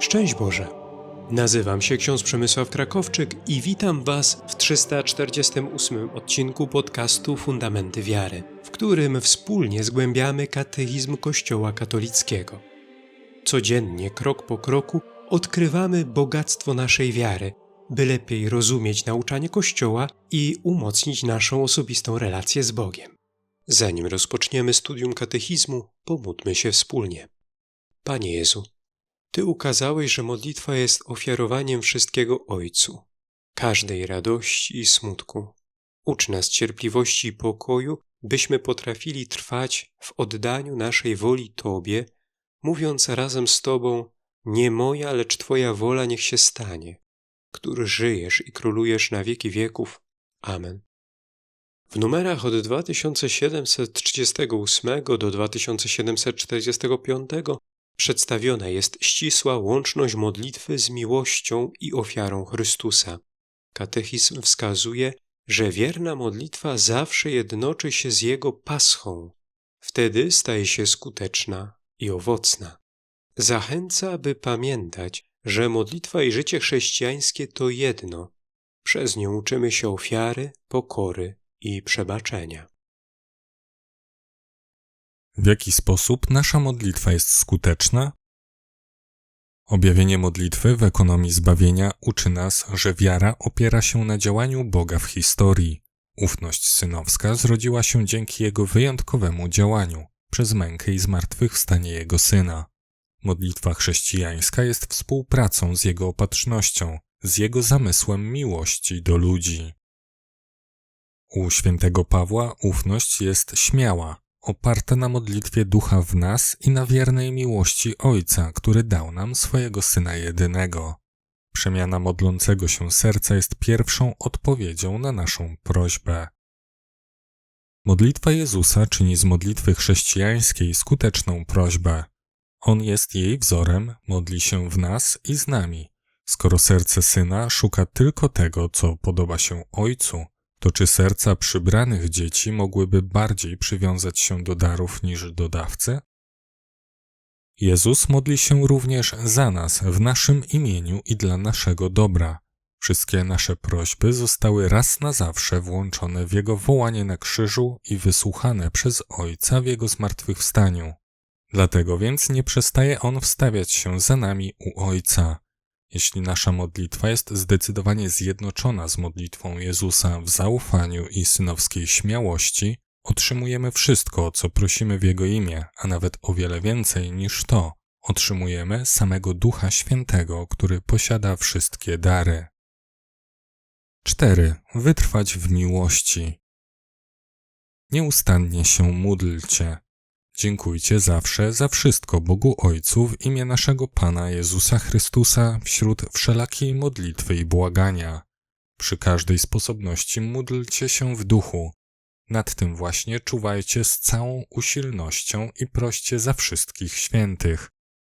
Szczęść Boże! Nazywam się ksiądz Przemysław Krakowczyk i witam Was w 348 odcinku podcastu Fundamenty Wiary, w którym wspólnie zgłębiamy katechizm Kościoła katolickiego. Codziennie, krok po kroku, odkrywamy bogactwo naszej wiary, by lepiej rozumieć nauczanie Kościoła i umocnić naszą osobistą relację z Bogiem. Zanim rozpoczniemy studium katechizmu, pomódlmy się wspólnie. Panie Jezu, Ty ukazałeś, że modlitwa jest ofiarowaniem wszystkiego Ojcu, każdej radości i smutku. Ucz nas cierpliwości i pokoju, byśmy potrafili trwać w oddaniu naszej woli Tobie, mówiąc razem z Tobą: Nie moja, lecz Twoja wola niech się stanie, który żyjesz i królujesz na wieki wieków. Amen. W numerach od 2738 do 2745 przedstawiona jest ścisła łączność modlitwy z miłością i ofiarą Chrystusa. Katechizm wskazuje, że wierna modlitwa zawsze jednoczy się z Jego paschą. Wtedy staje się skuteczna i owocna. Zachęca, by pamiętać, że modlitwa i życie chrześcijańskie to jedno. Przez nią uczymy się ofiary, pokory i przebaczenia. W jaki sposób nasza modlitwa jest skuteczna? Objawienie modlitwy w ekonomii zbawienia uczy nas, że wiara opiera się na działaniu Boga w historii. Ufność synowska zrodziła się dzięki Jego wyjątkowemu działaniu, przez mękę i zmartwychwstanie Jego Syna. Modlitwa chrześcijańska jest współpracą z Jego opatrznością, z Jego zamysłem miłości do ludzi. U świętego Pawła ufność jest śmiała, oparta na modlitwie ducha w nas i na wiernej miłości Ojca, który dał nam swojego Syna jedynego. Przemiana modlącego się serca jest pierwszą odpowiedzią na naszą prośbę. Modlitwa Jezusa czyni z modlitwy chrześcijańskiej skuteczną prośbę. On jest jej wzorem, modli się w nas i z nami. Skoro serce syna szuka tylko tego, co podoba się ojcu, to czy serca przybranych dzieci mogłyby bardziej przywiązać się do darów niż do dawcy? Jezus modli się również za nas w naszym imieniu i dla naszego dobra. Wszystkie nasze prośby zostały raz na zawsze włączone w Jego wołanie na krzyżu i wysłuchane przez Ojca w Jego zmartwychwstaniu. Dlatego więc nie przestaje On wstawiać się za nami u Ojca. Jeśli nasza modlitwa jest zdecydowanie zjednoczona z modlitwą Jezusa w zaufaniu i synowskiej śmiałości, otrzymujemy wszystko, co prosimy w Jego imię, a nawet o wiele więcej niż to. Otrzymujemy samego Ducha Świętego, który posiada wszystkie dary. 4. Wytrwać w miłości. Nieustannie się módlcie. Dziękujcie zawsze za wszystko Bogu Ojcu w imię naszego Pana Jezusa Chrystusa wśród wszelakiej modlitwy i błagania. Przy każdej sposobności módlcie się w duchu. Nad tym właśnie czuwajcie z całą usilnością i proście za wszystkich świętych.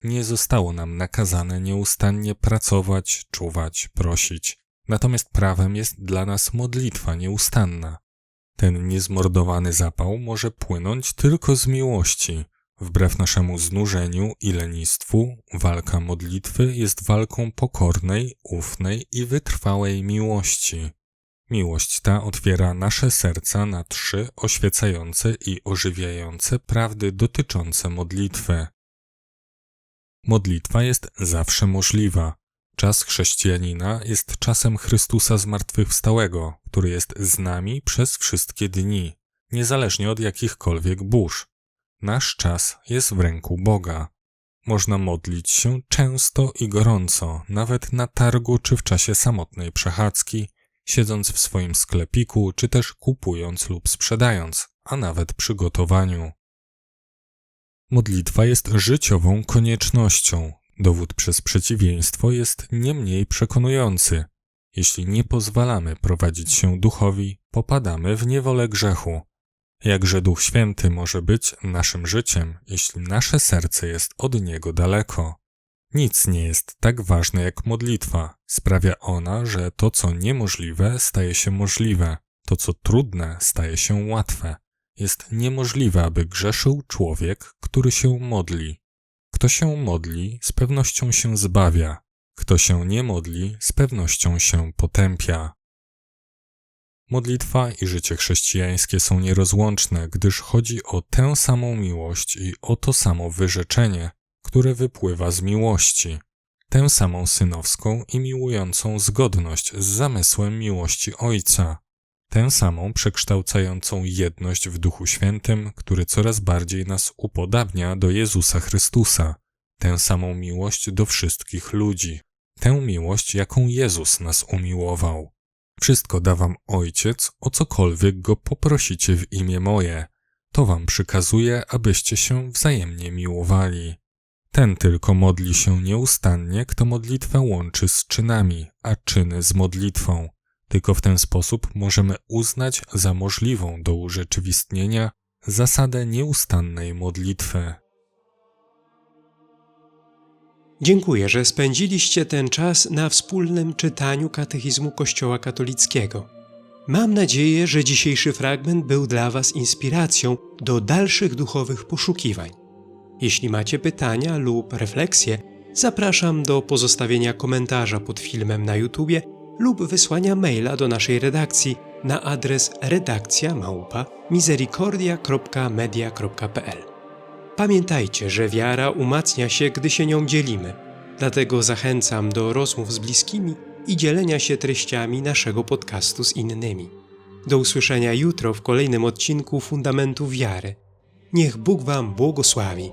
Nie zostało nam nakazane nieustannie pracować, czuwać, prosić. Natomiast prawem jest dla nas modlitwa nieustanna. Ten niezmordowany zapał może płynąć tylko z miłości. Wbrew naszemu znużeniu i lenistwu, walka modlitwy jest walką pokornej, ufnej i wytrwałej miłości. Miłość ta otwiera nasze serca na trzy oświecające i ożywiające prawdy dotyczące modlitwy. Modlitwa jest zawsze możliwa, Czas chrześcijanina jest czasem Chrystusa zmartwychwstałego, który jest z nami przez wszystkie dni, niezależnie od jakichkolwiek burz. Nasz czas jest w ręku Boga. Można modlić się często i gorąco, nawet na targu czy w czasie samotnej przechadzki, siedząc w swoim sklepiku, czy też kupując lub sprzedając, a nawet przy gotowaniu. Modlitwa jest życiową koniecznością, Dowód przez przeciwieństwo jest nie mniej przekonujący. Jeśli nie pozwalamy prowadzić się duchowi, popadamy w niewolę grzechu. Jakże Duch Święty może być naszym życiem, jeśli nasze serce jest od Niego daleko? Nic nie jest tak ważne jak modlitwa. Sprawia ona, że to, co niemożliwe, staje się możliwe, to, co trudne, staje się łatwe. Jest niemożliwe, aby grzeszył człowiek, który się modli. Kto się modli, z pewnością się zbawia. Kto się nie modli, z pewnością się potępia. Modlitwa i życie chrześcijańskie są nierozłączne, gdyż chodzi o tę samą miłość i o to samo wyrzeczenie, które wypływa z miłości, tę samą synowską i miłującą zgodność z zamysłem miłości Ojca, tę samą przekształcającą jedność w Duchu Świętym, który coraz bardziej nas upodabnia do Jezusa Chrystusa, tę samą miłość do wszystkich ludzi, tę miłość, jaką Jezus nas umiłował. Wszystko da wam Ojciec, o cokolwiek go poprosicie w imię moje. To wam przykazuje, abyście się wzajemnie miłowali. Ten tylko modli się nieustannie, kto modlitwę łączy z czynami, a czyny z modlitwą. Tylko w ten sposób możemy uznać za możliwą do urzeczywistnienia zasadę nieustannej modlitwy. Dziękuję, że spędziliście ten czas na wspólnym czytaniu katechizmu Kościoła katolickiego. Mam nadzieję, że dzisiejszy fragment był dla Was inspiracją do dalszych duchowych poszukiwań. Jeśli macie pytania lub refleksje, zapraszam do pozostawienia komentarza pod filmem na YouTube lub wysłania maila do naszej redakcji na adres redakcja małpa misericordia.media.pl. Pamiętajcie, że wiara umacnia się, gdy się nią dzielimy. Dlatego zachęcam do rozmów z bliskimi i dzielenia się treściami naszego podcastu z innymi. Do usłyszenia jutro w kolejnym odcinku Fundamentu Wiary. Niech Bóg Wam błogosławi.